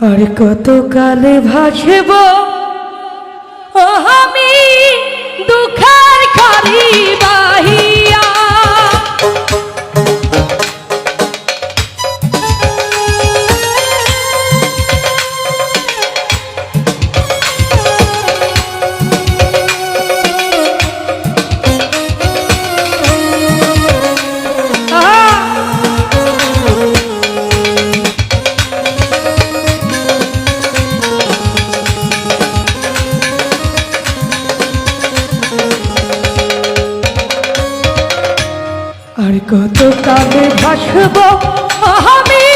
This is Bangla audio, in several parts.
আর কত কালে ভাসব? কত কালে ভাসব আমি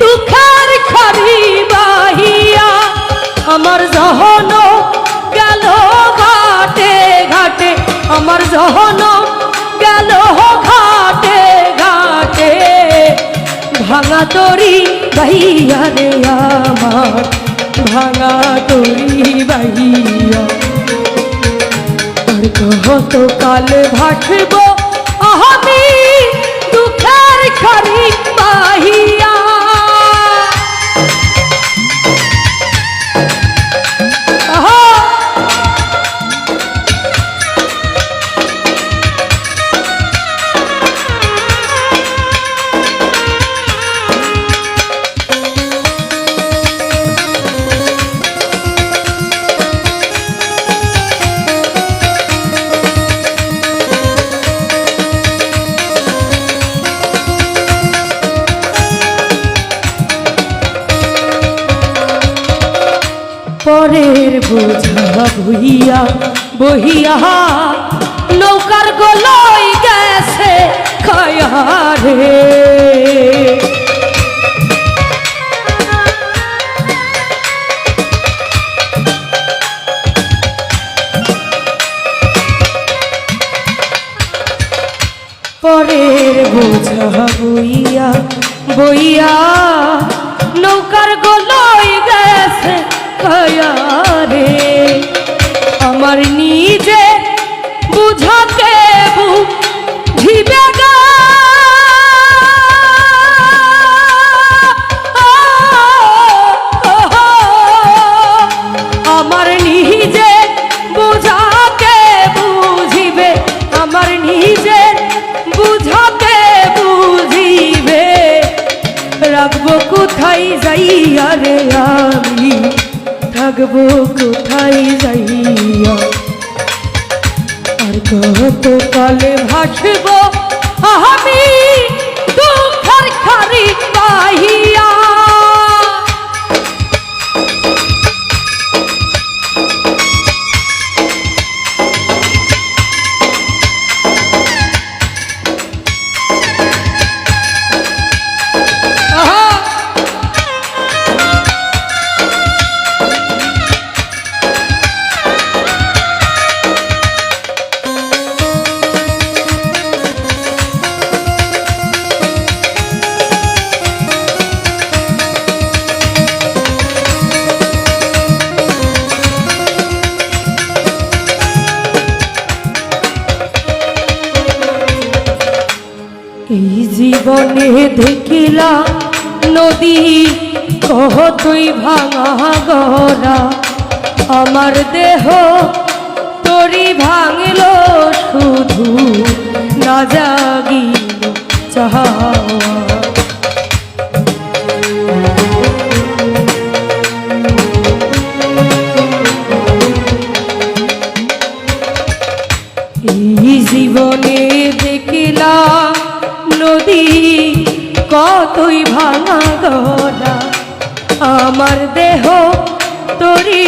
দুঃখের খালি বাহিয়া। আমার জহন গেল ঘাটে ঘাটে, আমার জহন গেল ঘাটে ঘাটে। ভাঙা তরি ভাইয়া রে আমার, ভাঙা তরি ভাইয়া কত কাল ভাসব পরের বোঝা বহিয়া বহিয়া। নৌকার গলই গেছে খায়ারে। পরের বোঝা বইয়া বইয়া যাইয়া রে আমি? থাকব কোথায় যাইয়া? আর কত কালে ভাসব আমি দুঃখের খারি বাহিয়া এই জীবনে দেখিলা নদী কহতই ভাঙা গড়া আমার দেহ তরি ভাঙল শুধু না জাগি এই জীবনে কতই ভাঙা গড়া আমার দেহ তরি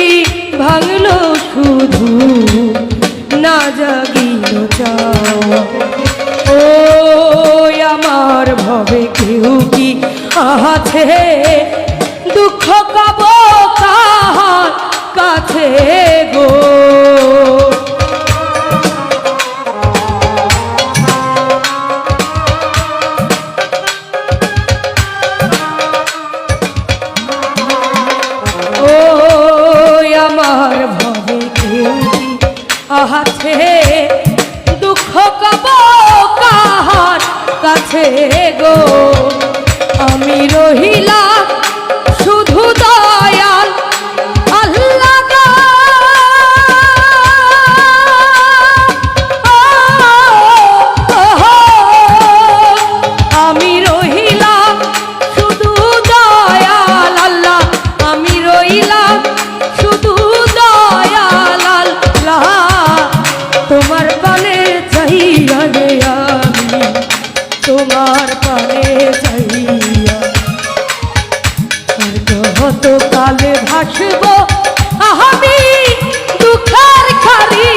ভাঙলো শুধু। না জাগিল ও আমার ভবে কেউ কি আছে দুঃখ কব কাহার কাছে। কাছে গো। কত কালে ভাসব। আমি দুঃখের খারি